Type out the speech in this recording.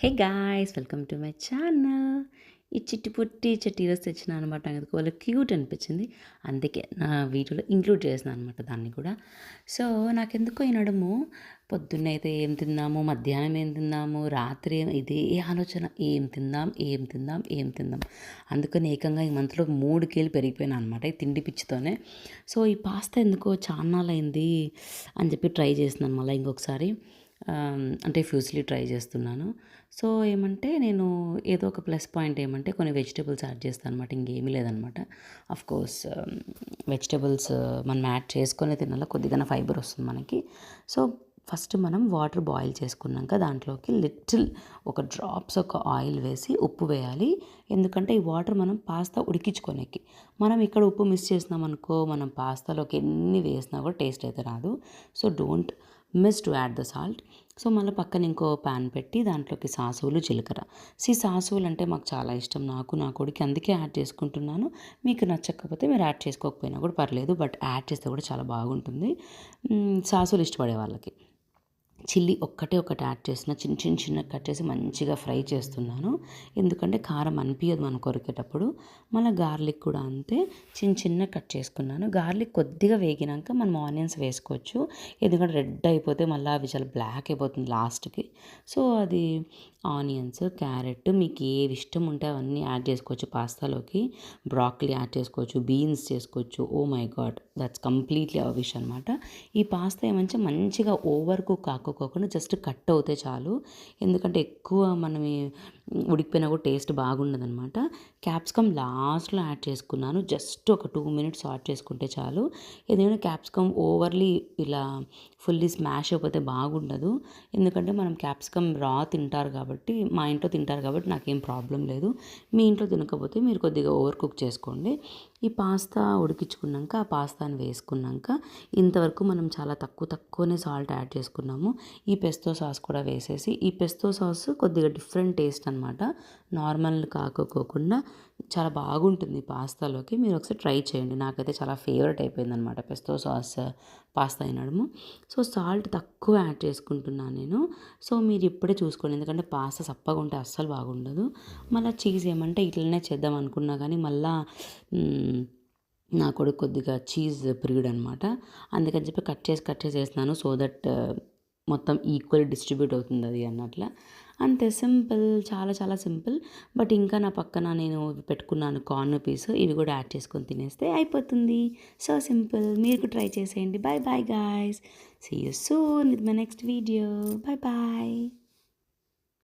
Hey guys welcome to my channel ఈ చిట్టి పుట్టి చెట్టి ఈరోజు తెచ్చిన అనమాట అందుకు క్యూట్ అనిపించింది అందుకే నా వీడియోలో ఇంక్లూడ్ చేసిన అనమాట దాన్ని కూడా. సో నాకెందుకో వినడము. నడుము పొద్దున్నైతే ఏం తిందాము మధ్యాహ్నం ఏం తిందాము రాత్రి ఏం ఇదే ఆలోచన. ఏం తిందాం ఏం తిందాం ఏం తిందాం అందుకని ఏకంగా ఈ మంత్లో మూడు కేలు పెరిగిపోయినా అనమాట ఈ తిండి పిచ్చితోనే. సో ఈ పాస్తా ఎందుకో చాన్నాలైంది అని చెప్పి ట్రై చేసినాను మళ్ళీ ఇంకొకసారి. అంటే ఫ్యూజ్లీ ట్రై చేస్తున్నాను. సో ఏమంటే నేను ఏదో ఒక ప్లస్ పాయింట్ ఏమంటే కొన్ని వెజిటేబుల్స్ యాడ్ చేస్తాను అనమాట ఇంకేమీ లేదనమాట అఫ్ కోర్స్ వెజిటేబుల్స్ మనం యాడ్ చేసుకొని తినాల కొద్దిగా ఫైబర్ వస్తుంది మనకి. సో ఫస్ట్ మనం వాటర్ బాయిల్ చేసుకున్నాక దాంట్లోకి లిటిల్ ఒక డ్రాప్స్ ఒక ఆయిల్ వేసి ఉప్పు వేయాలి. ఎందుకంటే ఈ వాటర్ మనం పాస్తా ఉడికించుకొనేకి. మనం ఇక్కడ ఉప్పు మిస్ చేసినాం అనుకో మనం పాస్తాలోకి ఎన్ని వేసినా కూడా టేస్ట్ అయితే రాదు. So don't miss to add the salt. So మళ్ళీ పక్కన ఇంకో ప్యాన్ పెట్టి దాంట్లోకి సాసువులు జీలకర్ర. సీ సాసువులు అంటే మాకు చాలా ఇష్టం. నాకు నా కొడుకు అందుకే యాడ్ చేసుకుంటున్నాను. మీకు నచ్చకపోతే మీరు యాడ్ చేసుకోకపోయినా కూడా పర్లేదు బట్ యాడ్ చేస్తే కూడా చాలా బాగుంటుంది. సాసువులు ఇష్టపడే వాళ్ళకి. చిల్లీ ఒక్కటే ఒకటి యాడ్ చేసిన చిన్న చిన్న చిన్న కట్ చేసి మంచిగా ఫ్రై చేస్తున్నాను. ఎందుకంటే కారం అనిపించదు మనం కొరికేటప్పుడు. మళ్ళీ గార్లిక్ కూడా అంతే. చిన్న చిన్న కట్ చేసుకున్నాను. గార్లిక్ కొద్దిగా వేగినాక మనం ఆనియన్స్ వేసుకోవచ్చు. ఎందుకంటే రెడ్ అయిపోతే మళ్ళీ అవి చాలా బ్లాక్ అయిపోతుంది లాస్ట్కి. సో అది ఆనియన్స్ క్యారెట్ మీకు ఏవి ఇష్టం ఉంటే అవన్నీ యాడ్ చేసుకోవచ్చు. పాస్తాలోకి బ్రాక్లీ యాడ్ చేసుకోవచ్చు. బీన్స్ చేసుకోవచ్చు. ఓ my God! That's completely our wish అనమాట ఈ పాస్తా ఏమంటే మంచిగా ఓవర్ కుక్ కాకోకుండా జస్ట్ కట్ అవుతే చాలు. ఎందుకంటే ఎక్కువ మనం ఉడికిపోయినా కూడా టేస్ట్ బాగుండదనమాట క్యాప్సికమ్ లాస్ట్లో యాడ్ చేసుకున్నాను. జస్ట్ ఒక టూ మినిట్స్ యాడ్ చేసుకుంటే చాలు. ఏదైనా క్యాప్సికమ్ ఓవర్లీ ఇలా ఫుల్లీ స్మాష్ అయిపోతే బాగుండదు. ఎందుకంటే మనం క్యాప్సికమ్ రా తింటారు కాబట్టి మా ఇంట్లో తింటారు కాబట్టి నాకేం ప్రాబ్లం లేదు. మీ ఇంట్లో తినకపోతే మీరు కొద్దిగా ఓవర్ కుక్ చేసుకోండి. ఈ పాస్తా ఉడికించుకున్నాక ఆ పాస్తాని వేసుకున్నాక ఇంతవరకు మనం చాలా తక్కువ తక్కువనే సాల్ట్ యాడ్ చేసుకున్నాము. ఈ పెస్తో సాస్ కూడా వేసేసి ఈ పెస్తో సాస్ కొద్దిగా డిఫరెంట్ టేస్ట్ అనమాట అనమాట నార్మల్ కాకపోకుండా చాలా బాగుంటుంది పాస్తాలోకి. మీరు ఒకసారి ట్రై చేయండి. నాకైతే చాలా ఫేవరెట్ అయిపోయింది అనమాట పెస్తో సాస్ పాస్తా అయినడము సో సాల్ట్ తక్కువ యాడ్ చేసుకుంటున్నాను నేను. సో మీరు ఇప్పుడే చూసుకోండి. ఎందుకంటే పాస్తా చప్పగా ఉంటే అస్సలు బాగుండదు. మళ్ళీ చీజ్ ఏమంటే ఇట్లనే చేద్దాం అనుకున్నా కానీ మళ్ళీ నా కొడుకు కొద్దిగా చీజ్ ప్రియుడ్ అనమాట అందుకని చెప్పి కట్ చేసి కట్ చేసి వేస్తున్నాను సో దట్ మొత్తం ఈక్వల్ డిస్ట్రిబ్యూట్ అవుతుంది అది అన్నట్ల. అంతే సింపుల్ చాలా చాలా సింపుల్. బట్ ఇంకా నా పక్కన నేను పెట్టుకున్నాను కార్న్ పీస్. ఇవి కూడా యాడ్ చేసుకొని తినేస్తే అయిపోతుంది. So simple. మీరు ట్రై చేసేయండి. Bye bye guys see you soon with my next video bye bye